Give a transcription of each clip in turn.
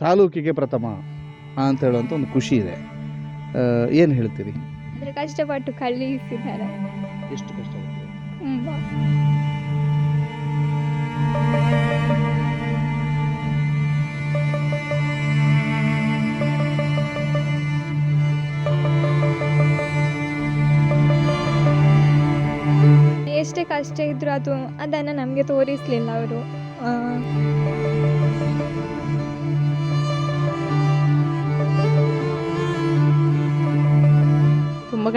ತಾಲೂಕಿಗೆ ಪ್ರಥಮ ಅಂತ ಹೇಳುವಂಥ ಒಂದು ಖುಷಿ ಇದೆ. ಏನು ಹೇಳ್ತೀರಿ? ಅಂದರೆ ಕಷ್ಟಪಟ್ಟು ಕಳಿಸಿದ್ದಾರೆ ಎಷ್ಟು ಕಷ್ಟ ತುಂಬ ಎಷ್ಟೇ ಕಷ್ಟ ಇದ್ರೂ ಅದು ಅದನ್ನು ನಮಗೆ ತೋರಿಸ್ಲಿಲ್ಲ ಅವರು.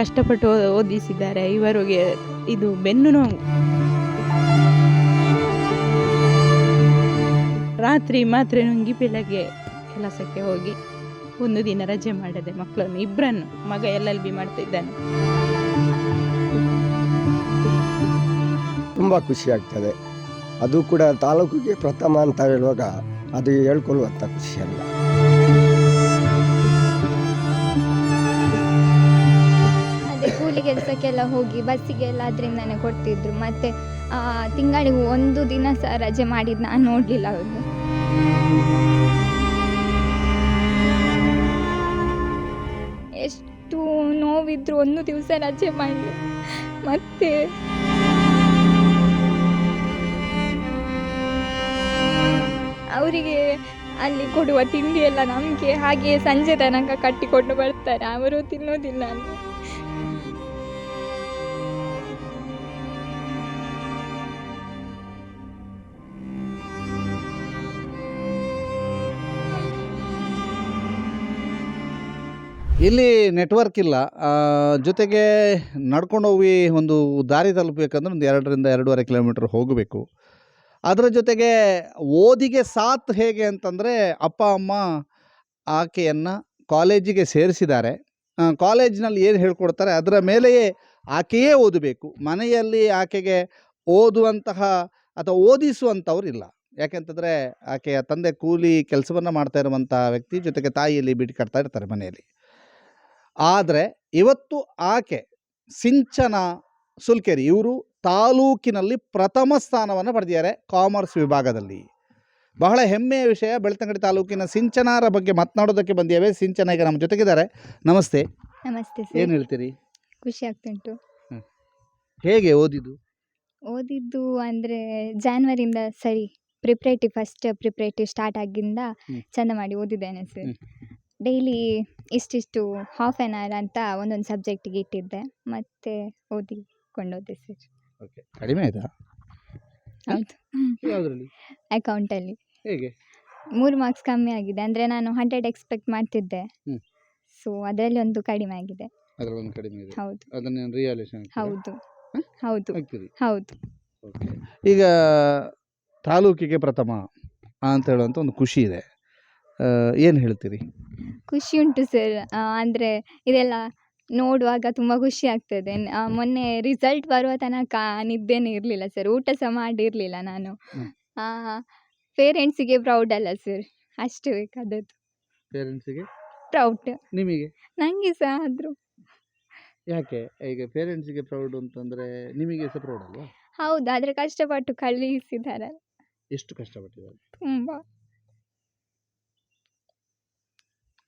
ಕಷ್ಟಪಟ್ಟು ಓದಿಸಿದ್ದಾರೆ. ಇವರಿಗೆ ಇದು ಬೆನ್ನು ನೋವು ರಾತ್ರಿ ಮಾತ್ರ ನುಂಗಿ ಬೆಳಗ್ಗೆ ಕೆಲಸಕ್ಕೆ ಹೋಗಿ ಒಂದು ದಿನ ರಜೆ ಮಾಡದೆ ಮಕ್ಕಳನ್ನು ಇಬ್ಬರನ್ನು ಮಗ ಎಲ್ ಬಿ ಮಾಡ್ತಿದ್ದಾನೆ. ತುಂಬ ಖುಷಿ ಆಗ್ತದೆ. ಅದು ಕೂಡ ತಾಲೂಕಿಗೆ ಪ್ರಥಮ ಅಂತ ಹೇಳುವಾಗ ಅದು ಹೇಳ್ಕೊಳ್ಳುವಂಥ ಖುಷಿ ಕೆಲಸಕ್ಕೆಲ್ಲ ಹೋಗಿ ಬಸ್ಸಿಗೆಲ್ಲ ಅದರಿಂದನೇ ಕೊಡ್ತಿದ್ರು. ಮತ್ತು ತಿಂಗಳಿಗೆ ಒಂದು ದಿನ ಸಹ ರಜೆ ಮಾಡಿದ್ದು ನಾನು ನೋಡಲಿಲ್ಲ ಅವರು ಎಷ್ಟು ನೋವಿದ್ರು ಒಂದು ದಿವಸ ರಜೆ ಮಾಡಿ. ಮತ್ತೆ ಅವರಿಗೆ ಅಲ್ಲಿ ಕೊಡುವ ತಿಂಡಿ ಎಲ್ಲ ನಮಗೆ ಹಾಗೆ ಸಂಜೆ ತನಕ ಕಟ್ಟಿಕೊಂಡು ಬರ್ತಾರೆ. ಅವರು ತಿನ್ನೋದಿಲ್ಲ ಅಲ್ಲಿ. ಇಲ್ಲಿ ನೆಟ್ವರ್ಕ್ ಇಲ್ಲ. ಜೊತೆಗೆ ನಡ್ಕೊಂಡು ಹೋಗಿ ಒಂದು ದಾರಿ ತಲುಪಬೇಕಂದ್ರೆ ಒಂದು ಎರಡರಿಂದ ಎರಡೂವರೆ ಕಿಲೋಮೀಟ್ರ್ ಹೋಗಬೇಕು. ಅದರ ಜೊತೆಗೆ ಓದಿಗೆ ಸಾತ್ ಹೇಗೆ ಅಂತಂದರೆ ಅಪ್ಪ, ಅಮ್ಮ ಆಕೆಯನ್ನು ಕಾಲೇಜಿಗೆ ಸೇರಿಸಿದ್ದಾರೆ. ಕಾಲೇಜಿನಲ್ಲಿ ಏನು ಹೇಳ್ಕೊಡ್ತಾರೆ, ಅದರ ಮೇಲೆಯೇ ಆಕೆಯೇ ಓದಬೇಕು. ಮನೆಯಲ್ಲಿ ಆಕೆಗೆ ಓದುವಂತಹ ಅಥವಾ ಓದಿಸುವಂಥವ್ರು ಇಲ್ಲ. ಯಾಕೆಂತಂದರೆ ಆಕೆಯ ತಂದೆ ಕೂಲಿ ಕೆಲಸವನ್ನು ಮಾಡ್ತಾ ಇರುವಂಥ ವ್ಯಕ್ತಿ, ಜೊತೆಗೆ ತಾಯಿಯಲ್ಲಿ ಬಿಟ್ಟು ಕಟ್ತಾ ಇರ್ತಾರೆ ಮನೆಯಲ್ಲಿ. ಆದರೆ ಇವತ್ತು ಆಕೆ ಸಿಂಚನ ಸುಲ್ಕೆರಿ ಇವರು ತಾಲೂಕಿನಲ್ಲಿ ಪ್ರಥಮ ಸ್ಥಾನವನ್ನು ಪಡೆದಿದ್ದಾರೆ ಕಾಮರ್ಸ್ ವಿಭಾಗದಲ್ಲಿ. ಬಹಳ ಹೆಮ್ಮೆಯ ವಿಷಯ ಬೆಳ್ತಂಗಡಿ ತಾಲೂಕಿನ ಸಿಂಚನಾರ ಬಗ್ಗೆ ಮಾತನಾಡೋದಕ್ಕೆ ಬಂದಿವೆ ಸಿಂಚನ ಈಗ ನಮ್ಮ ಜೊತೆಗಿದ್ದಾರೆ. ನಮಸ್ತೆ. ನಮಸ್ತೆ ಏನು ಸರ್ ಹೇಳ್ತೀರಿ? ಖುಷಿ ಆಗ್ತುಂಟು. ಹೇಗೆ ಓದಿದ್ದು? ಓದಿದ್ದು ಅಂದರೆ ಜಾನ್ವರಿಯಿಂದ ಸರಿ ಪ್ರಿಪ್ರೇಟಿವ್ ಫಸ್ಟ್ ಪ್ರಿಪ್ರೇಟಿವ್ ಸ್ಟಾರ್ಟ್ ಆಗಿಂದ ಹ್ಮ್. ಚಂದ ಮಾಡಿ ಓದಿದ್ದೇನೆ ಸರ್. ಹ್ಮ್. ಡೈಲಿ ಇಷ್ಟಿಷ್ಟು ಹಾಫ್ ಆನ್ ಅವರ್ ಅಂತ ಒಂದೊಂದು ಸಬ್ಜೆಕ್ಟಿಗೆ ಇಟ್ಟಿದ್ದೆ. ಮತ್ತೆ ಓದಿಕೊಂಡೋದೆ ಸರ್ ಓಕೆ ಕಡಿಮೆ ಆಯಿತಾ? ಹೌದು. ಯಾವುದರಲ್ಲಿ? ಅಕೌಂಟಲ್ಲಿ ಹೇಗೆ? ಮೂರು ಮಾರ್ಕ್ಸ್ ಕಮ್ಮಿ ಆಗಿದೆ. ಅಂದರೆ ನಾನು ಹಂಡ್ರೆಡ್ ಎಕ್ಸ್ಪೆಕ್ಟ್ ಮಾಡ್ತಿದ್ದೆ. ಹ್ಮ್. ಸೊ ಅದರಲ್ಲಿ ಒಂದು ಕಡಿಮೆ ಆಗಿದೆ. ಅದರಲ್ಲಿ ಒಂದು ಕಡಿಮೆ ಇದೆ. ಹೌದು. ಅದನ್ನ ರಿಯಾಲೇಷನ್ ಹೌದು. ಹ? ಹೌದು. ಆಗ್ತದೆ ಹೌದು. ಓಕೆ ಈಗ ತಾಲೂಕಿಗೆ ಪ್ರಥಮ ಅಂತ ಹೇಳುವಂಥ ಒಂದು ಖುಷಿ ಇದೆ. ಏನು ಹೇಳ್ತೀರಿ? ಖುಷಿ ಉಂಟು ಸರ್. ಅಂದರೆ ಇದೆಲ್ಲ ನೋಡುವಾಗ ತುಂಬ ಖುಷಿ ಆಗ್ತದೆ. ನ- ಮೊನ್ನೆ ರಿಸಲ್ಟ್ ಬರುವ ತನಕ ನಿದ್ದೆನೇ ಇರಲಿಲ್ಲ ಸರ್. ಊಟ ಸಹ ಮಾಡಿರಲಿಲ್ಲ ನಾನು. ಹ್ಮ್. ಪೇರೆಂಟ್ಸಿಗೆ ಪ್ರೌಡ್ ಅಲ್ಲ ಸರ್. ಅಷ್ಟು ಬೇಕಾದದ್ದು. ಪೇರೆಂಟ್ಸಿಗೆ ಪ್ರೌಡ್ ನಿಮಗೆ? ನನಗೆ ಸಹ ಆದರೂ. ಯಾಕೆ? ಈಗ ಪೇರೆಂಟ್ಸಿಗೆ ಪ್ರೌಡ್ ಅಂತಂದರೆ ನಿಮಗೆ ಸಹ ಪ್ರೌಡ್ ಅಲ್ವಾ? ಹೌದು ಆದರೆ ಕಷ್ಟಪಟ್ಟು ಕಳುಹಿಸಿದ್ದಾರೆ ಎಷ್ಟು ಕಷ್ಟಪಟ್ಟಿದ್ದಾರೆ? ತುಂಬ.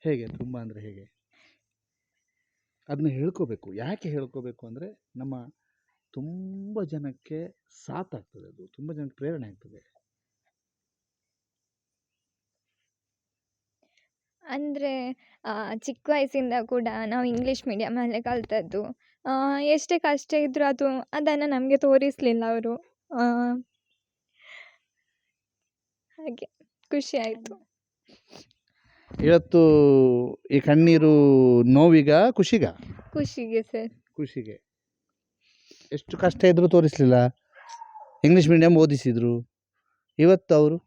ಹೇಗೆ ತುಂಬ ಅಂದರೆ ಹೇಗೆ? ಅದನ್ನ ಹೇಳ್ಕೋಬೇಕು. ಯಾಕೆ ಹೇಳ್ಕೋಬೇಕು ಅಂದರೆ ನಮ್ಮ ತುಂಬ ಜನಕ್ಕೆ ಸಾಥಾಗ್ತದೆ ಅದು. ತುಂಬ ಜನಕ್ಕೆ ಪ್ರೇರಣೆ ಆಗ್ತದೆ. ಅಂದರೆ ಚಿಕ್ಕ ವಯಸ್ಸಿಂದ ಕೂಡ ನಾವು ಇಂಗ್ಲೀಷ್ ಮೀಡಿಯಮಲ್ಲೇ ಕಲಿತದ್ದು ಎಷ್ಟೇ ಕಷ್ಟ ಇದ್ದರೂ ಅದು ಅದನ್ನು ನಮಗೆ ತೋರಿಸಲಿಲ್ಲ ಅವರು. ಹಾಗೆ ಖುಷಿ ಆಯಿತು. ಇವತ್ತು ಈ ಕಣ್ಣೀರು ನೋವಿಗ ಖುಷಿಗ? ಖುಷಿಗೆ ಸರ್. ಖುಷಿಗೆ. ಎಷ್ಟು ಕಷ್ಟ ಇದ್ದರೂ ತೋರಿಸಲಿಲ್ಲ. English medium ಓದಿಸಿದ್ರು. ಇವತ್ತು ಅವರು?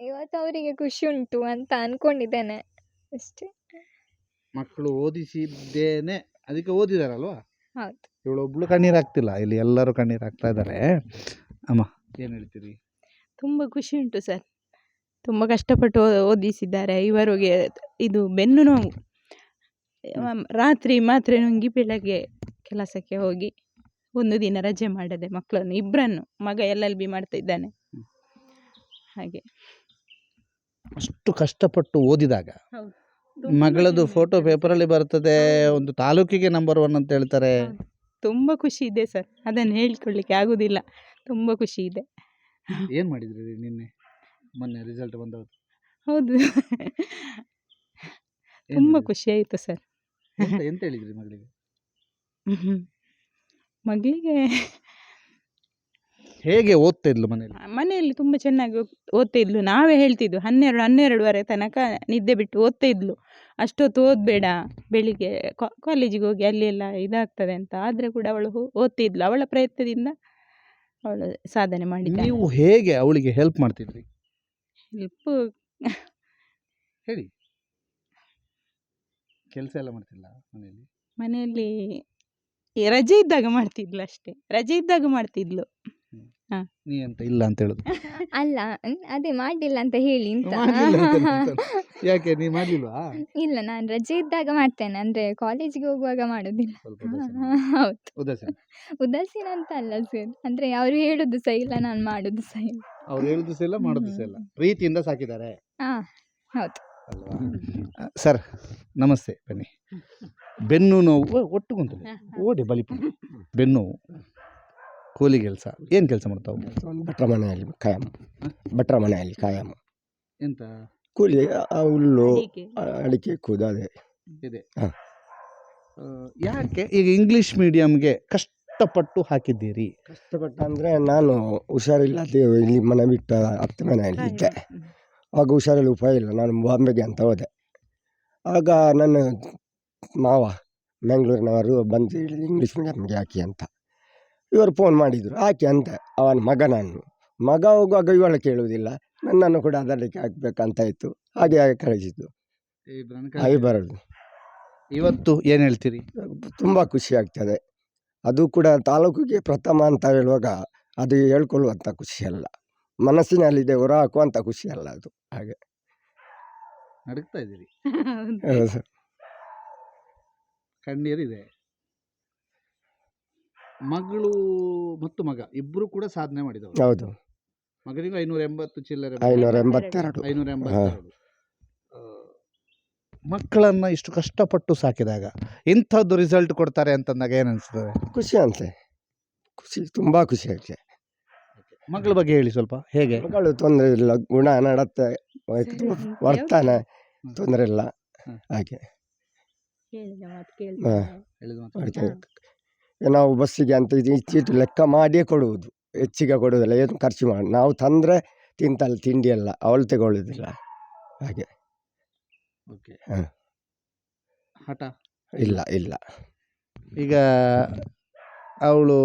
ಇವತ್ತು ಅವರಿಗೆ ಖುಷಿ ಉಂಟು ಅಂತ ಅನ್ಕೊಂಡಿದ್ದೇನೆ. ಅಷ್ಟೇ. ಮಕ್ಕಳು ಓದಿಸಿದ್ದೇನೆ. ಅದಕ್ಕೆ ಓದಿದಾರಲ್ವಾ? ಹೌದು. ಇವಳೊಬ್ಳು ಕಣ್ಣೀರು ಹಾಕ್ತಿಲ್ಲ. ಇಲ್ಲಿ ಎಲ್ಲರೂ ಕಣ್ಣೀರು ಹಾಕ್ತಾ ಇದ್ದಾರೆ. ಅಮ್ಮ ಏನು ಹೇಳ್ತೀರಿ? ತುಂಬ ಖುಷಿ ಉಂಟು ಸರ್. ತುಂಬ ಕಷ್ಟಪಟ್ಟು ಓದಿಸಿದ್ದಾರೆ. ಇವರಿಗೆ ಇದು ಬೆನ್ನು ನೋವು. ರಾತ್ರಿ ಮಾತ್ರ ನುಂಗಿ ಬೆಳಗ್ಗೆ ಕೆಲಸಕ್ಕೆ ಹೋಗಿ ಒಂದು ದಿನ ರಜೆ ಮಾಡದೆ ಮಕ್ಕಳನ್ನು ಇಬ್ಬರನ್ನು ಮಗ ಎಲ್ ಎಲ್ ಬಿ ಮಾಡ್ತಿದ್ದಾನೆ ಹಾಗೆ. ಅಷ್ಟು ಕಷ್ಟಪಟ್ಟು ಓದಿದಾಗ ಮಗಳದು ಫೋಟೋ. ಪೇಪರಲ್ಲಿ ಬರ್ತದೆ ಒಂದು ತಾಲೂಕಿಗೆ ನಂಬರ್ ಒನ್ ಅಂತ ಹೇಳ್ತಾರೆ. ತುಂಬ ಖುಷಿ ಇದೆ ಸರ್. ಅದನ್ನು ಹೇಳ್ಕೊಳ್ಳಿಕ್ಕೆ ಆಗುದಿಲ್ಲ. ತುಂಬ ಖುಷಿ ಇದೆ. ಏನು ಮಾಡಿದ್ರಿ ನಿನ್ನೆ? ಮೊನ್ನೆ ರಿಸಲ್ಟ್ ಬಂದದ್ದು. ಹೌದು. ತುಂಬ ಖುಷಿ ಆಯಿತು ಸರ್. ಎಂತ ಎಂತ ಹೇಳಿದ್ರಿ ಮಗಳಿಗೆ? ಮಗಳಿಗೆ ಹೇಗೆ ಓದ್ತಾ ಇದ್ಲು ಮನೇಲಿ? ಮನೆಯಲ್ಲಿ ತುಂಬ ಚೆನ್ನಾಗಿ ಓದ್- ಓದ್ತಾ ಇದ್ಲು. ನಾವೇ ಹೇಳ್ತಿದ್ವು ಹನ್ನೆರಡು ಹನ್ನೆರಡುವರೆ ತನಕ ನಿದ್ದೆ ಬಿಟ್ಟು ಓದ್ತಾ ಇದ್ಲು. ಅಷ್ಟೊತ್ತು ಓದಬೇಡ ಬೆಳಿಗ್ಗೆ ಕಾಲೇಜಿಗೆ ಹೋಗಿ ಅಲ್ಲಿ ಎಲ್ಲ ಇದಾಗ್ತದೆ ಅಂತ. ಆದರೆ ಕೂಡ ಅವಳು ಓದ್ತಿದ್ಲು ಅವಳ ಪ್ರಯತ್ನದಿಂದ ಅವಳು ಸಾಧನೆ ಮಾಡಿದ್ಲು ನೀವು ಹೇಗೆ ಅವಳಿಗೆ ಹೆಲ್ಪ್ ಮಾಡ್ತಿದ್ರಿ? ಹೆಲ್ಪ್ ಹೇಳಿ. ಕೆಲಸ ಎಲ್ಲ ಮಾಡ್ತಿಲ್ಲ ಮನೆಯಲ್ಲಿ? ಮನೆಯಲ್ಲಿ ರಜೆ ಇದ್ದಾಗ ಮಾಡ್ತಿದ್ಲು ಅಷ್ಟೇ. ರಜೆ ಇದ್ದಾಗ ಮಾಡ್ತಿದ್ಲು. ನೀ ಅಂತ ಇಲ್ಲ ಅಂತ ಹೇಳುದು. ಅಲ್ಲ ಅನ್- ಅದೇ ಮಾಡಿಲ್ಲ ಅಂತ ಹೇಳಿ ಅಂತ. ಮಾಡ್ಲಿಲ್ಲ ಅಂತ ಹೇಳ್ತಾರೆ. ಯಾಕೆ ನೀ ಮಾಡ್ಲಿಲ್ವಾ? ಇಲ್ಲ ನಾನು ರಜೆ ಇದ್ದಾಗ ಮಾಡ್ತೇನೆ ಅಂದ್ರೆ ಕಾಲೇಜಿಗೆ ಹೋಗುವಾಗ ಮಾಡೋದಿಲ್ಲ. ಸ್ವಲ್ಪ ಉದಾಸೀನ. ಹೌದು. ಉದಾಸೀನ. ಉದಾಸೀನ ಅಂತ ಅಲ್ಲ ಸರ್ ಅಂದ್ರೆ ಅವರು ಹೇಳುದು ಸಹ ಇಲ್ಲ ನಾನು ಮಾಡುದು ಸಹ ಇಲ್ಲ. ಅವ್ರು ಹೇಳುದು ಸಹ ಇಲ್ಲ ಮಾಡೋದು ಸಹ ಇಲ್ಲ. ಪ್ರೀತಿಯಿಂದ ಸಾಕಿದ್ದಾರೆ. ಹಾ ಹೌದು. ಅಲ್ವಾ? ಸರ್ ನಮಸ್ತೆ ಬನ್ನಿ. ಬೆನ್ನು ನೋವು ಓ, ಒಟ್ಟು ಕುಂತು ಓಡಿ ಬಲಿಪು ಬೆನ್ನು ನೋವು. ಕೂಲಿ ಕೆಲಸ. ಏನು ಕೆಲಸ ಮಾಡ್ತಾವೆ ಭಟ್ರ ಮನೆಯಲ್ಲಿ ಕಾಯಂ ಭಟ್ರ ಮನೆಯಲ್ಲಿ ಕಾಯಂ ಎಂತ? ಕೂಲಿ ಆ ಹುಲ್ಲು ಅಡಿಕೆ. ಆ ಅಡಿಕೆ ಕೂದು ಅದೇ. ಇದೆ. ಹ. ಯಾಕೆ? ಈಗ ಇಂಗ್ಲೀಷ್ ಮೀಡಿಯಮ್ಗೆ ಕಷ್ಟಪಟ್ಟು ಹಾಕಿದ್ದೀರಿ. ಕಷ್ಟಪಟ್ಟ ಅಂದರೆ ನಾನು ಹುಷಾರಿಲ್ಲ ಇಲ್ಲಿ ಮನೆ ಬಿಟ್ಟ ಹತ್ತು ಮನೆಯಲ್ಲಿ ಇದ್ದೆ. ಆಗ ಹುಷಾರಲ್ಲಿ ಉಪಾಯ ಇಲ್ಲ ನಾನು ಬಾಂಬೆಗೆ ಅಂತ ಹೋದೆ. ಆಗ ನನ್ನ ಮಾವ ಮ್ಯಾಂಗ್ಳೂರಿನವರು ಬಂದು ಇಲ್ಲಿ ಇಂಗ್ಲೀಷ್ ಮೀಡಿಯಮ್ಗೆ ಹಾಕಿ ಅಂತ. ಇವರು ಫೋನ್ ಮಾಡಿದರು. ಆಕೆ ಅಂತ ಅವನ ಮಗ ನಾನು. ಮಗ ಹೋಗುವಾಗ ಇವಳು ಕೇಳುವುದಿಲ್ಲ. ನನ್ನನ್ನು ಕೂಡ ಅದಕ್ಕೆ ಹಾಕ್ಬೇಕಂತ ಇತ್ತು ಹಾಗೆ ಹಾಗೆ ಕಳಿಸಿದ್ದು. ಹಾಗೆ ಬರೋದು. ಇವತ್ತು ಏನು ಹೇಳ್ತೀರಿ? ತುಂಬ ಖುಷಿ ಆಗ್ತದೆ. ಅದು ಕೂಡ ತಾಲೂಕಿಗೆ ಪ್ರಥಮ ಅಂತ ಹೇಳುವಾಗ ಅದು ಹೇಳ್ಕೊಳ್ಳುವಂಥ ಖುಷಿ ಅಲ್ಲ. ಮನಸ್ಸಿನಲ್ಲಿದೆ ಹೊರ ಹಾಕುವಂಥ ಖುಷಿ ಅಲ್ಲ ಅದು. ಹಾಗೆ. ನಡುಕ್ತಾ ಇದ್ದೀರಿ. ಕಣ್ಣೀರಿದೆ. ಮಗಳು ಮತ್ತು ಮಗ ಇಬ್ಬರು ಕೂಡ ಸಾಧನೆ ಮಾಡಿದವರು. ಹೌದು. ಮಗನಿಗೂ ಐನೂರ ಎಂಬತ್ತು ಚಿಲ್ಲರೆ ಐನೂರ ಎಂಬತ್ತೆರಡು ಐನೂರ ಎಂಬತ್ತೆರಡು ಮಕ್ಕಳನ್ನ ಇಷ್ಟು ಕಷ್ಟಪಟ್ಟು ಸಾಕಿದಾಗ ಇಂಥದ್ದು ರಿಸಲ್ಟ್ ಕೊಡ್ತಾರೆ ಅಂತಂದಾಗ ಏನು ಅನಿಸ್ತದೆ? ಖುಷಿ ಅಂತೆ. ಖುಷಿ ತುಂಬ ಖುಷಿ ಆಗ್ತದೆ ಮಗಳ ಬಗ್ಗೆ ಹೇಳಿ ಸ್ವಲ್ಪ. ಹೇಗೆ? ಮಗಳು ತೊಂದರೆ ಇಲ್ಲ ಗುಣ ನಡತೆ ವರ್ತಾನೆ ತೊಂದರೆ ಇಲ್ಲ. ಹಾಗೆ. ಹೇಳಿದ ಮಾತು ಕೇಳಿ. ಹೇಳಿದ ಮಾತು. ನಾವು ಬಸ್ಸಿಗೆ ಅಂತ ಇದು ಚೀಟಿ ಲೆಕ್ಕ ಮಾಡಿಯೇ ಕೊಡುವುದು. ಹೆಚ್ಚಿಗೆ ಕೊಡುವುದಿಲ್ಲ. ಏನು ಖರ್ಚು ಮಾಡಿ. ನಾವು ತಂದರೆ ತಿಂತಲ್ಲ ತಿಂಡಿ ಎಲ್ಲ. ಅವಳು ತಗೊಳ್ಳೋದಿಲ್ಲ ಹಾಗೆ. ಓಕೆ. ಹಾಂ. ಹಠ? ಇಲ್ಲ ಇಲ್ಲ. ಈಗ ಅವಳು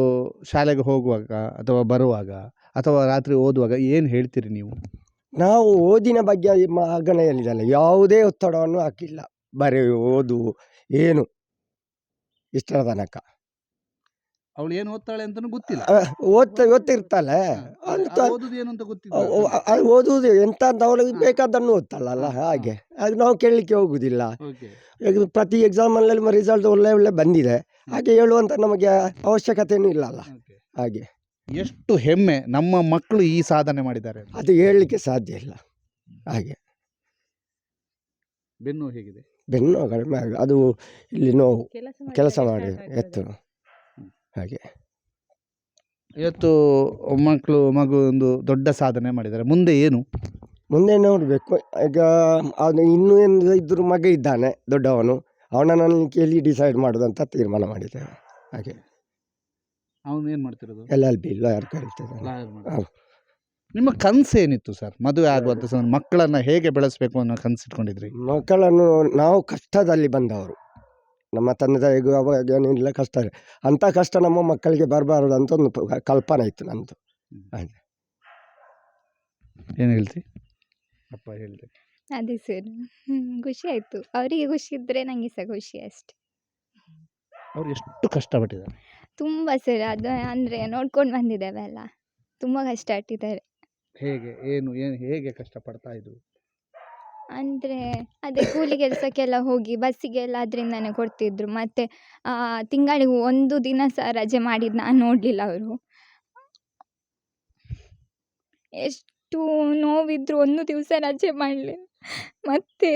ಶಾಲೆಗೆ ಹೋಗುವಾಗ ಅಥವಾ ಬರುವಾಗ ಅಥವಾ ರಾತ್ರಿ ಓದುವಾಗ ಏನು ಹೇಳ್ತೀರಿ ನೀವು? ನಾವು ಓದಿನ ಬಗ್ಗೆ ಮಗನೆಯಲ್ಲಿದಲ್ಲ ಯಾವುದೇ ಒತ್ತಡವನ್ನು ಹಾಕಿಲ್ಲ. ಬರೀ ಓದು ಏನು ಇಷ್ಟರ ತನಕ. ಅವಳು ಏನು ಓದ್ತಾಳೆ ಅಂತ ಗೊತ್ತಿಲ್ಲ. ಓದ್ತಾ ಓದ್ತಿರ್ತಾಳೆ. ಅದು ಆ ತ- ಓದುದು ಏನು ಅಂತ ಗೊತ್ತಿಲ್ಲ ಅದು ಓದುವುದು ಎಂತ ಅಂತ ಅವಳಿಗೆ ಬೇಕಾದನ್ನು ಓದ್ತಾಳಲ್ಲ ಹಾಗೆ. ಅದು ನಾವು ಕೇಳಲಿಕ್ಕೆ ಹೋಗುದಿಲ್ಲ. ಓಕೆ. ಈಗ ಪ್ರತಿ ಎಕ್ಸಾಮಲ್ಲಿ ರಿಸಲ್ಟ್ ಒಳ್ಳೆ ಒಳ್ಳೆ ಬಂದಿದೆ. ಹಾಗೆ ಹೇಳುವಂತ ನಮಗೆ ಅವಶ್ಯಕತೆಯೂ ಇಲ್ಲ ಅಲ್ಲ ಹಾಗೆ. ಎಷ್ಟು ಹೆಮ್ಮೆ ನಮ್ಮ ಮಕ್ಕಳು ಈ ಸಾಧನೆ ಮಾಡಿದ್ದಾರೆ ಅದು ಹೇಳಲಿಕ್ಕೆ ಸಾಧ್ಯ ಇಲ್ಲ. ಹಾಗೆ. ಬೆನ್ನು ಹೇಗಿದೆ? ಬೆನ್ನು ಕಡಿಮೆ ಅದು ಇಲ್ಲಿ ನೋವು. ಕೆಲಸ ಮಾಡಿ ಎತ್ತು. ಹಾಗೆ. ಇವತ್ತು ಮಕ್ಕಳು ಮಗು ಒಂದು ದೊಡ್ಡ ಸಾಧನೆ ಮಾಡಿದ್ದಾರೆ. ಮುಂದೆ ಏನು? ಮುಂದೆ ನೋಡಬೇಕು. ಈಗ ಅವನು ಇನ್ನೂ ಏನು ಇದ್ರ ಮಗ ಇದ್ದಾನೆ ದೊಡ್ಡವನು. ಅವನನ್ನು ಕೇಳಿ ಡಿಸೈಡ್ ಮಾಡೋದಂತ ತೀರ್ಮಾನ ಮಾಡಿದ್ದೆ ಹಾಗೆ. ಅವನು ಏನು ಮಾಡ್ತಿರೋದು? ಎಲ್ ಎಲ್ ಬಿ ಲಾಯರ್ ಕರೀತಾರೆ ಹೌದು. ನಿಮ್ಮ ಕನಸು ಏನಿತ್ತು ಸರ್? ಮದುವೆ ಆಗುವಂಥ ಮಕ್ಕಳನ್ನು ಹೇಗೆ ಬೆಳೆಸಬೇಕು ಅನ್ನೋ ಕನಸು ಇಟ್ಕೊಂಡಿದ್ರಿ ಮಕ್ಕಳನ್ನು ನಾವು ಕಷ್ಟದಲ್ಲಿ ಬಂದವರು. ನಮ್ಮ ತಂದೆ ತಾಯಿಗೂ ಅವಾಗ ಏನಿಲ್ಲ ಕಷ್ಟ ಇದೆ. ಅಂಥ ಕಷ್ಟ ನಮ್ಮ ಮಕ್ಕಳಿಗೆ ಬರಬಾರ್ದು ಅಂತ ಒಂದು ಕಲ್ಪನೆ ಇತ್ತು ನಂದು. ಏನು ಹೇಳ್ತಿ? ಅಪ್ಪ ಹೇಳಿದೆ. ಅದೇ ಸರ್. ಖುಷಿ ಆಯಿತು. ಅವರಿಗೆ ಖುಷಿ ಇದ್ದರೆ ನನಗೆ ಸಹ ಖುಷಿ ಅಷ್ಟೆ. ಅವ್ರು ಎಷ್ಟು ಕಷ್ಟಪಟ್ಟಿದ್ದಾರೆ. ತುಂಬ ಸರ್. ಅದು ಅಂದರೆ ನೋಡ್ಕೊಂಡು ಬಂದಿದ್ದೇವೆ ಅಲ್ಲ. ತುಂಬ ಕಷ್ಟ ಆಟಿದ್ದಾರೆ. ಹೇಗೆ ಏನು ಏನು ಹೇಗೆ ಕಷ್ಟಪಡ್ತಾ ಇದ್ರು? ಅಂದರೆ ಅದೇ ಕೂಲಿ ಕೆಲಸಕ್ಕೆಲ್ಲ ಹೋಗಿ ಬಸ್ಸಿಗೆಲ್ಲ ಅದರಿಂದನೇ ಕೊಡ್ತಿದ್ರು. ಮತ್ತು ತಿಂಗಳಿಗೆ ಒಂದು ದಿನ ಸಹ ರಜೆ ಮಾಡಿದ್ದು ನಾನು ನೋಡಲಿಲ್ಲ ಅವರು. ಎಷ್ಟು ನೋವಿದ್ರು ಒಂದು ದಿವಸ ರಜೆ ಮಾಡಲಿಲ್ಲ ಮತ್ತು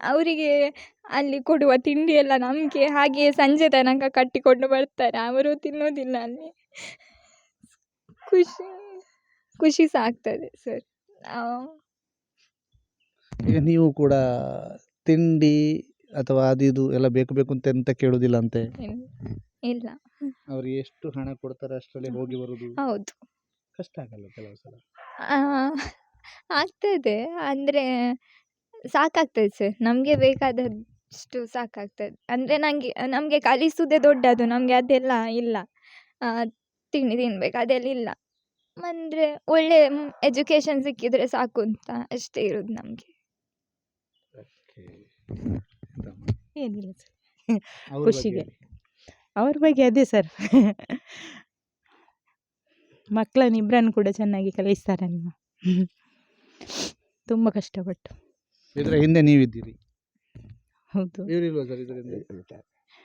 ಅವರಿಗೆ ಅಲ್ಲಿ ಕೊಡುವ ತಿಂಡಿ ಎಲ್ಲ ನಮಗೆ ಹಾಗೆಯೇ ಸಂಜೆ ತನಕ ಕಟ್ಟಿಕೊಂಡು ಬರ್ತಾರೆ. ಅವರು ತಿನ್ನೋದಿಲ್ಲ ಅಲ್ಲಿ. ಖುಷಿ ಖುಷಿ ಸಹ ಆಗ್ತದೆ ಸರ್. ಈಗ ನೀವು ಕೂಡ ತಿಂಡಿ ಅಥವಾ ಅದು ಇದು ಎಲ್ಲ ಬೇಕು ಬೇಕು ಅಂತ ಎಂತ ಕೇಳುವುದಿಲ್ಲ ಅಂತೆ? ಇಲ್ಲ. ಅವ್ರು ಎಷ್ಟು ಹಣ ಕೊಡ್ತಾರೆ ಅಷ್ಟರಲ್ಲಿ ಹೋಗಿ ಬರುದು? ಹೌದು. ಕಷ್ಟ ಆಗಲ್ಲ ಕೆಲವು ಸಲ. ಆ, ಆಗ್ತದೆ. ಅಂದರೆ ಸಾಕಾಗ್ತದೆ ಸರ್. ನಮಗೆ ಬೇಕಾದಷ್ಟು ಸಾಕಾಗ್ತದೆ. ಅಂದರೆ ನನಗೆ ನಮಗೆ ಕಲಿಸುವುದೇ ದೊಡ್ಡದು ನಮಗೆ ಅದೆಲ್ಲ ಇಲ್ಲ. ಆ, ತಿಂಡಿ ತಿನ್ಬೇಕು ಅದೆಲ್ಲ ಇಲ್ಲ. ಅಂದರೆ ಒಳ್ಳೆ ಎಜುಕೇಶನ್ ಸಿಕ್ಕಿದರೆ ಸಾಕು ಅಂತ ಅಷ್ಟೇ ಇರೋದು ನಮಗೆ. ಏನಿಲ್ಲ ಸರ್. ಖುಷಿಗೆ. ಅವ್ರ ಬಗ್ಗೆ ಅದೇ ಸರ್. ಮಕ್ಕಳನ್ನ ಇಬ್ಬರನ್ನು ಕೂಡ ಚೆನ್ನಾಗಿ ಕಲಿಸ್ತಾರಲ್ವ ತುಂಬ ಕಷ್ಟಪಟ್ಟು. ಇದರ ಹಿಂದೆ ನೀವಿದ್ದೀರಿ. ಹೌದು. ಇವರಿಲ್ವಾ ಸರ್ ಇದರಿಂದ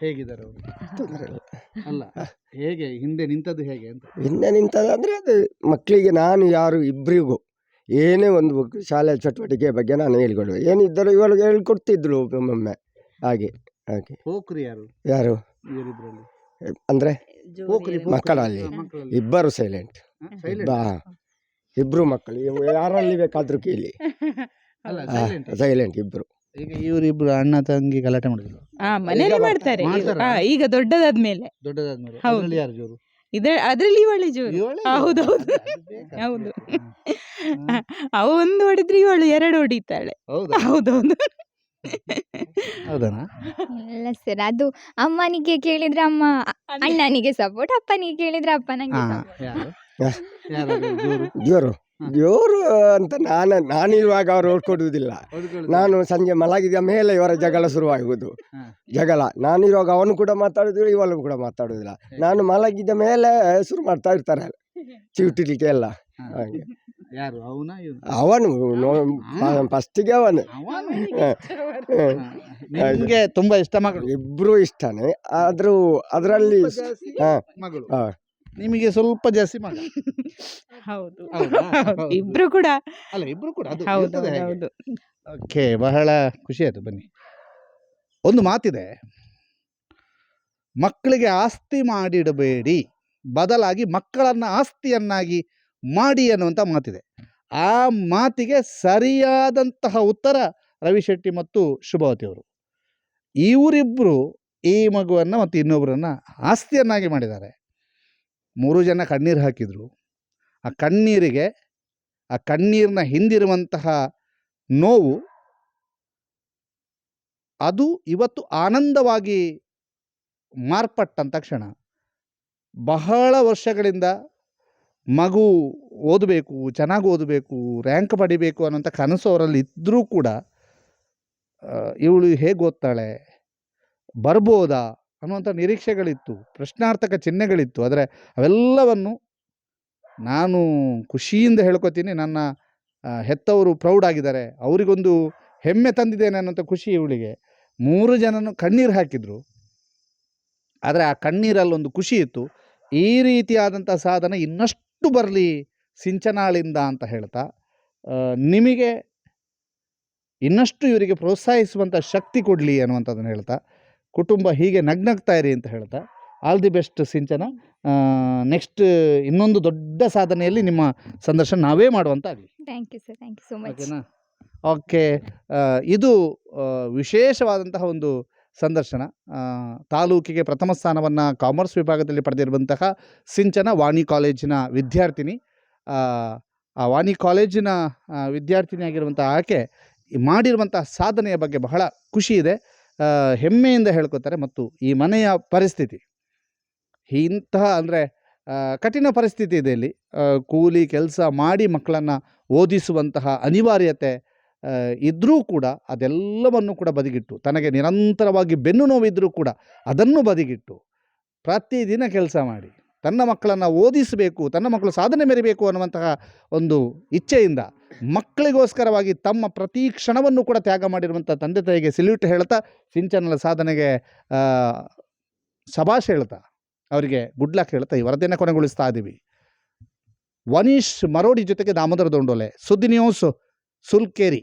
ಹೇಗಿದ್ದಾರೆ ಅವರು? ಅಲ್ಲ ಹೇಗೆ ಹಿಂದೆ ನಿಂತದ್ದು ಹೇಗೆ ಅಂತ? ಹಿಂದೆ ನಿಂತದಂದರೆ ಅದು ಮಕ್ಕಳಿಗೆ ನಾನು ಯಾರು ಇಬ್ಬರಿಗೂ ಏನೇ ಒಂದು ಶಾಲೆ ಚಟುವಟಿಕೆ ಬಗ್ಗೆ ನಾನು ಹೇಳ್ಕೊಡು. ಏನಿದ್ದರು ಇವಾಗ ಹೇಳ್ಕೊಡ್ತಿದ್ರು ಒಮ್ಮೊಮ್ಮೆ. ಹಾಗೆ ಹಾಗೆ. ಹೋಕ್ರಿ ಯಾರು? ಯಾರು? ಇವರಿಬ್ಬರಲ್ಲಿ ಅಂದರೆ ಮಕ್ಕಳಲ್ಲಿ. ಇಬ್ಬರು ಸೈಲೆಂಟ್ ಬಾ. ಇಬ್ಬರು ಮಕ್ಕಳು. ಇವು ಯಾರಲ್ಲಿ ಬೇಕಾದರೂ ಕೇಳಿ. ಸೈಲೆಂಟ್ ಇಬ್ಬರು ಈಗ ಇವರಿಬ್ರು ಅಣ್ಣ ತಂಗಿ ಗಲಾಟೆ ಮಾಡಿದ್ರು. ಹಾ ಮನೇಲಿ ಮಾಡ್ತಾರೆ. ಮಾಡ್ತಾರಾ? ಹಾ ಈಗ ದೊಡ್ಡದಾದ್ಮೇಲೆ. ದೊಡ್ಡದಾದ್ಮೇಲೆ. ಹೌದು. ಅದ್ರಲ್ಲಿ ಯಾರು ಜೋರು? ಇದ್ರ ಅದ್ರಲ್ಲಿ ಇವಳೆ ಜೋರು. ಇವಳೇ ಹೌದು, ಜೋರು. ಹೌದು. ಹೌದು. ಅವ ಒಂದು ಹೊಡೆದ್ರೆ ಇವಳು ಎರಡು ಹೊಡಿತಾಳೆ. ಹೌದಾ? ಹೌದೌದು. ಹೌದು ಇಲ್ಲ ಸರ್ ಅದು ಅಮ್ಮನಿಗೆ ಕೇಳಿದ್ರೆ ಅಮ್ಮ ಅಣ್ಣನಿಗೆ ಸಪೋರ್ಟ್ ಅಪ್ಪನಿಗೆ ಕೇಳಿದ್ರೆ ಅಪ್ಪನಿಗೆ. ಜೋರು. ಜೋರು ಅಂತ ನಾನು ನಾನಿರುವಾಗ ಅವರು ಓಡ್ಕೊಡುವುದಿಲ್ಲ ನಾನು ಸಂಜೆ ಮಲಗಿದ ಮೇಲೆ ಇವರ ಜಗಳ ಶುರುವಾಗುವುದು. ಜಗಳ. ನಾನಿರುವಾಗ ಅವನು ಕೂಡ ಮಾತಾಡುದಿಲ್ಲ ಇವಳು ಕೂಡ ಮಾತಾಡುವುದಿಲ್ಲ ನಾನು ಮಲಗಿದ ಮೇಲೆ ಶುರು ಮಾಡ್ತಾ ಇರ್ತಾರೆ. ಚಿವುಟಿಲಿಕ್ಕೆ ಎಲ್ಲ. ಹಾಗೆ. ಅವನ ಫಸ್ಟಿಗೆ ಅವನು. ಹಾ. ತುಂಬಾ ಇಷ್ಟ ಮಗಳು? ಇಬ್ರು ಇಷ್ಟನೇ. ಆದ್ರೂ ಅದರಲ್ಲಿ ಹಾ. ಹಾ. ನಿಮಗೆ ಸ್ವಲ್ಪ ಜಾಸ್ತಿ ಮಗ ಹೌದು. ಹೌದಾ? ಹೌದು. ಇಬ್ರು ಕೂಡ. ಅಲ್ಲ ಇಬ್ರು ಕೂಡ. ಅದು ಹೌದು ಇರ್ತದೆ ಹಾಗೆ. ಹೌದು. ಓಕೆ ಬಹಳ ಖುಷಿ ಆಯ್ತು. ಬನ್ನಿ. ಒಂದು ಮಾತಿದೆ. ಮಕ್ಕಳಿಗೆ ಆಸ್ತಿ ಮಾಡಿಡಬೇಡಿ. ಬದಲಾಗಿ ಮಕ್ಕಳನ್ನು ಆಸ್ತಿಯನ್ನಾಗಿ ಮಾಡಿ ಅನ್ನುವಂಥ ಮಾತಿದೆ. ಆ ಮಾತಿಗೆ ಸರಿಯಾದಂತಹ ಉತ್ತರ ರವಿಶೆಟ್ಟಿ ಮತ್ತು ಶುಭವತಿ ಅವರು. ಇವರಿಬ್ಬರು ಈ ಮಗುವನ್ನು ಮತ್ತು ಇನ್ನೊಬ್ಬರನ್ನು ಆಸ್ತಿಯನ್ನಾಗಿ ಮಾಡಿದ್ದಾರೆ. ಮೂರು ಜನ ಕಣ್ಣೀರು ಹಾಕಿದರು. ಆ ಕಣ್ಣೀರಿಗೆ, ಆ ಕಣ್ಣೀರಿನ ಹಿಂದಿರುವಂತಹ ನೋವು ಅದು ಇವತ್ತು ಆನಂದವಾಗಿ ಮಾರ್ಪಟ್ಟಂಥ ಕ್ಷಣ. ಬಹಳ ವರ್ಷಗಳಿಂದ ಮಗು ಓದಬೇಕು, ಚೆನ್ನಾಗಿ ಓದಬೇಕು ರ್ಯಾಂಕ್ ಪಡಿಬೇಕು ಅನ್ನೋಂಥ ಕನಸು ಅವರಲ್ಲಿ ಇದ್ದರೂ ಕೂಡ ಇವಳು ಹೇಗೆ ಓದ್ತಾಳೆ, ಬರ್ಬೋದಾ? ಅನ್ನುವಂಥ ನಿರೀಕ್ಷೆಗಳಿತ್ತು, ಪ್ರಶ್ನಾರ್ಥಕ ಚಿಹ್ನೆಗಳಿತ್ತು. ಆದರೆ ಅವೆಲ್ಲವನ್ನು ನಾನು ಖುಷಿಯಿಂದ ಹೇಳ್ಕೊತೀನಿ. ನನ್ನ ಹೆತ್ತವರು ಪ್ರೌಡ್ ಆಗಿದ್ದಾರೆ. ಅವರಿಗೊಂದು ಹೆಮ್ಮೆ ತಂದಿದ್ದೇನೆ ಅನ್ನೋಂಥ ಖುಷಿ ಇವಳಿಗೆ. ಮೂರು ಜನನು ಕಣ್ಣೀರು ಹಾಕಿದರು. ಆದರೆ ಆ ಕಣ್ಣೀರಲ್ಲೊಂದು ಖುಷಿ ಇತ್ತು. ಈ ರೀತಿಯಾದಂಥ ಸಾಧನೆ ಇನ್ನಷ್ಟು ಬರಲಿ ಸಿಂಚನಾಳಿಂದ ಅಂತ ಹೇಳ್ತಾ ನಿಮಗೆ ಇನ್ನಷ್ಟು ಇವರಿಗೆ ಪ್ರೋತ್ಸಾಹಿಸುವಂಥ ಶಕ್ತಿ ಕೊಡಲಿ ಅನ್ನುವಂಥದ್ದನ್ನು ಹೇಳ್ತಾ ಕುಟುಂಬ ಹೀಗೆ ನಗ್ನಗ್ತಾ ಇರಿ ಅಂತ ಹೇಳ್ತಾ all the best Sinchana. Next ಇನ್ನೊಂದು ದೊಡ್ಡ ಸಾಧನೆಯಲ್ಲಿ ನಿಮ್ಮ ಸಂದರ್ಶನ ನಾವೇ ಮಾಡುವಂತ ಆಗಲಿ thank you sir thank you so much ಓಕೆನಾ? ಓಕೆ. ಇದು ವಿಶೇಷವಾದಂತಹ ಒಂದು ಸಂದರ್ಶನ. ತಾಲೂಕಿಗೆ ಪ್ರಥಮ ಸ್ಥಾನವನ್ನು ಕಾಮರ್ಸ್ ವಿಭಾಗದಲ್ಲಿ ಪಡೆದಿರುವಂತಹ ಸಿಂಚನ ವಾಣಿ ಕಾಲೇಜಿನ ವಿದ್ಯಾರ್ಥಿನಿ. ಆ, ವಾಣಿ ಕಾಲೇಜಿನ ವಿದ್ಯಾರ್ಥಿನಿಯಾಗಿರುವಂಥ ಆಕೆ ಮಾಡಿರುವಂಥ ಮಾಡಿರುವಂತಹ ಸಾಧನೆಯ ಬಗ್ಗೆ ಬಹಳ ಖುಷಿ ಇದೆ. ಹೆಮ್ಮೆಯಿಂದ ಹೇಳ್ಕೊತಾರೆ ಮತ್ತು ಈ ಮನೆಯ ಪರಿಸ್ಥಿತಿ. ಇಂತಹ ಅಂದರೆ ಕಠಿಣ ಪರಿಸ್ಥಿತಿ ಇದೆ ಇಲ್ಲಿ. ಕೂಲಿ ಕೆಲಸ ಮಾಡಿ ಮಕ್ಕಳನ್ನು ಓದಿಸುವಂತಹ ಅನಿವಾರ್ಯತೆ ಇದ್ದರೂ ಕೂಡ ಅದೆಲ್ಲವನ್ನು ಕೂಡ ಬದಿಗಿಟ್ಟು, ತನಗೆ ನಿರಂತರವಾಗಿ ಬೆನ್ನು ನೋವಿದ್ದರೂ ಕೂಡ ಅದನ್ನು ಬದಿಗಿಟ್ಟು, ಪ್ರತಿದಿನ ಕೆಲಸ ಮಾಡಿ. ತನ್ನ ಮಕ್ಕಳನ್ನು ಓದಿಸಬೇಕು, ತನ್ನ ಮಕ್ಕಳು ಸಾಧನೆ ಮೆರಿಬೇಕು ಅನ್ನುವಂತಹ ಒಂದು ಇಚ್ಛೆಯಿಂದ ಮಕ್ಕಳಿಗೋಸ್ಕರವಾಗಿ ತಮ್ಮ ಪ್ರತಿ ಕ್ಷಣವನ್ನು ಕೂಡ ತ್ಯಾಗ ಮಾಡಿರುವಂಥ ತಂದೆ ತಾಯಿಗೆ ಸಿಲ್ಯೂಟ್ ಹೇಳ್ತಾ ಸಿಂಚನಲ ಸಾಧನೆಗೆ ಸಭಾಷ್ ಹೇಳ್ತಾ, ಅವರಿಗೆ ಗುಡ್ ಲಕ್ ಹೇಳ್ತಾ, ಈ ವರದಿಯನ್ನು ಕೊನೆಗೊಳಿಸ್ತಾ ಇದ್ದೀವಿ ವನೀಶ್ ಮರೋಡಿ ಜೊತೆಗೆ ದಾಮೋದರ ದೊಂಡೋಲೆ. ಸುದ್ದಿ ನ್ಯೂಸ್ ಸುಲ್ಕೇರಿ.